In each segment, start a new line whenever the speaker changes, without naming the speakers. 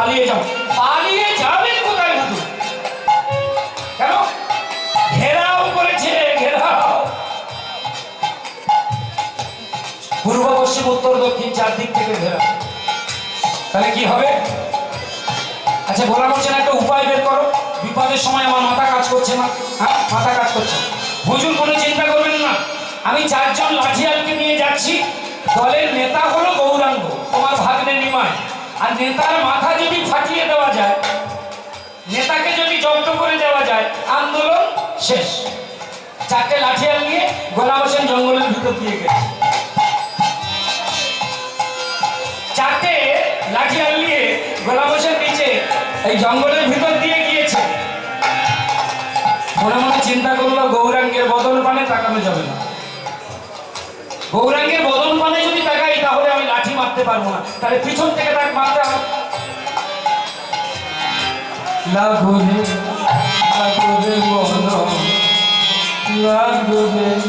পালিয়ে যাও। পালিয়ে যাবেন কোথায় হুজুর কেন? ঘেরাও করেছে, ঘেরাও। পূর্ব, পশ্চিম, উত্তর, দক্ষিণ চারদিক থেকে ঘেরাও। তাহলে কি হবে? আচ্ছা বলা বলছেন একটা উপায় বের করো। বিপদের সময় আমার মাথা কাজ করছে না। হ্যাঁ মাথা কাজ করছে। হুজুর, কোনো চিন্তা করবেন না। আমি চারজন লাঠিয়ালকে নিয়ে যাচ্ছি। দলের নেতা হলো গৌরাঙ্গ, তোমার ভাগ্নে নিমায় আর নেতার মাথা যদি ফাটিয়ে দেওয়া যায়, নেতাকে যদি জব্দ করে দেওয়া যায়, আন্দোলন শেষ। চারটে লাঠিয়াল নিয়ে গোলাম হোসেন জঙ্গলের ভিতর দিয়ে গেছে। চারটে লাঠিয়াল নিয়ে হোসেন নিচে এই জঙ্গলের ভিতর দিয়ে গিয়েছে। মনে মনে চিন্তা করল, গৌরাঙ্গের বদল পানে তাকানো যাবে না। গৌরাঙ্গের বদল পানে যদি তাকাই তাহলে আমি লাঠি মারতে পারব না। তাহলে পিছন থেকে তাকে মারতে হবে।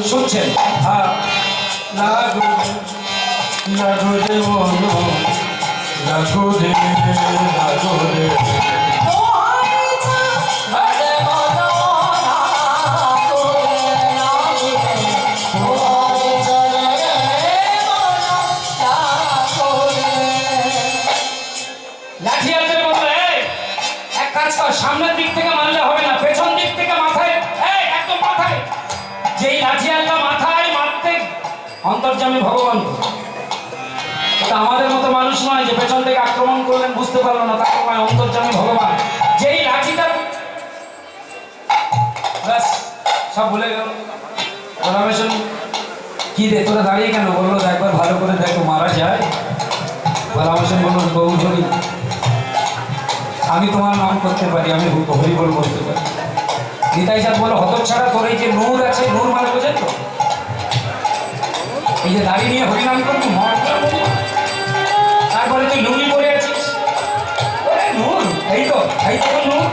শুনছেন? হ্যাঁ। লাগুনে মন লাগুনে লাগুনে লাঠি হাতে বলল এক কাজ কর, সামনের দিক থেকে মারলে হবে না, পেছন দিক থেকে মাথায় একদম মাথায়। যেই লাঠি আলটা মাথায়, মারতে অন্তর্জামী ভগবান। আমাদের মতো মানুষ নয় যে পেছন থেকে আক্রমণ করলেন, বুঝতে পারল না, তাকে কয় অন্তর্জামী ভগবান। যেই লাঠিটা ব্যাস, সব ভুলে গেল। রমেশন কি রে, তোরা দাঁড়িয়ে কেন? বলল একবার ভালো করে দেখো, মারা যায়। বহু হরি আমি তোমার নাম করতে পারি, আমি হরি বল করতে পারি। নিতাই চাঁদ বলো হত ছাড়া তোর এই যে নূর আছে, নূর মানে বোঝেন তো? এই যে দাড়ি নিয়ে হরিনাম করবি তারপরে তুই লুঙ্গি পরে আছিস? নূর, এই তো এই তো নূর।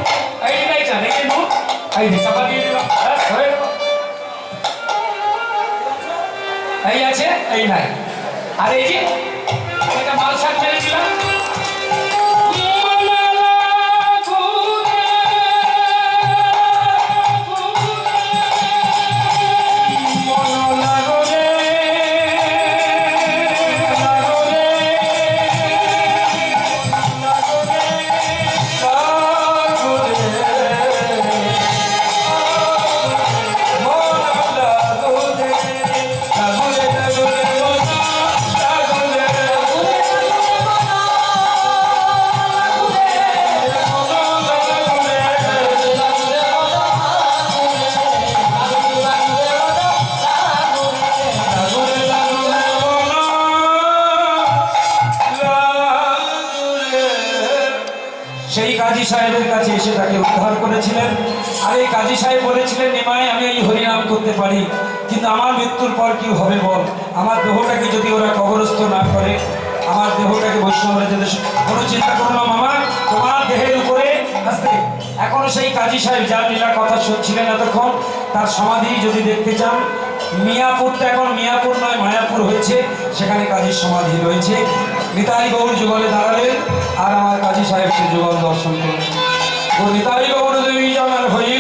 এই নিতাই চাঁদ এই যে নূর। এই চাপা দিয়ে দিলাম। এই আছে, এই নাই। আর এই যে, এটা মাল শাক সেই কাজী সাহেবের কাছে এসে তাকে উদ্ধার করেছিলেন। আর এই কাজী সাহেব বলেছিলেন নিমায় আমি এই হরিনাম করতে পারি, কিন্তু আমার মৃত্যুর পর কি হবে বল? আমার দেহটাকে যদি ওরা কবরস্থ না করে, আমার দেহটাকে বৈষ্ণবরা যেতে কোনো চিন্তা করো না মামা, তোমার দেহের উপরে আস্তে এখনও সেই কাজী সাহেব যার লীলা কথা শুনছিলেন এতক্ষণ, তার সমাধি যদি দেখতে চান, মিয়াপুরটা এখন মিয়াপুর নয়, মায়াপুর হয়েছে। সেখানে কাজীর সমাধি রয়েছে। নিতাই বাবুর যুগলে দাঁড়ালেন আর আমার কাজী সাহেব সে যুগল দর্শন করলেন ও নিতাই বাবুর দেবী জানার হয়ে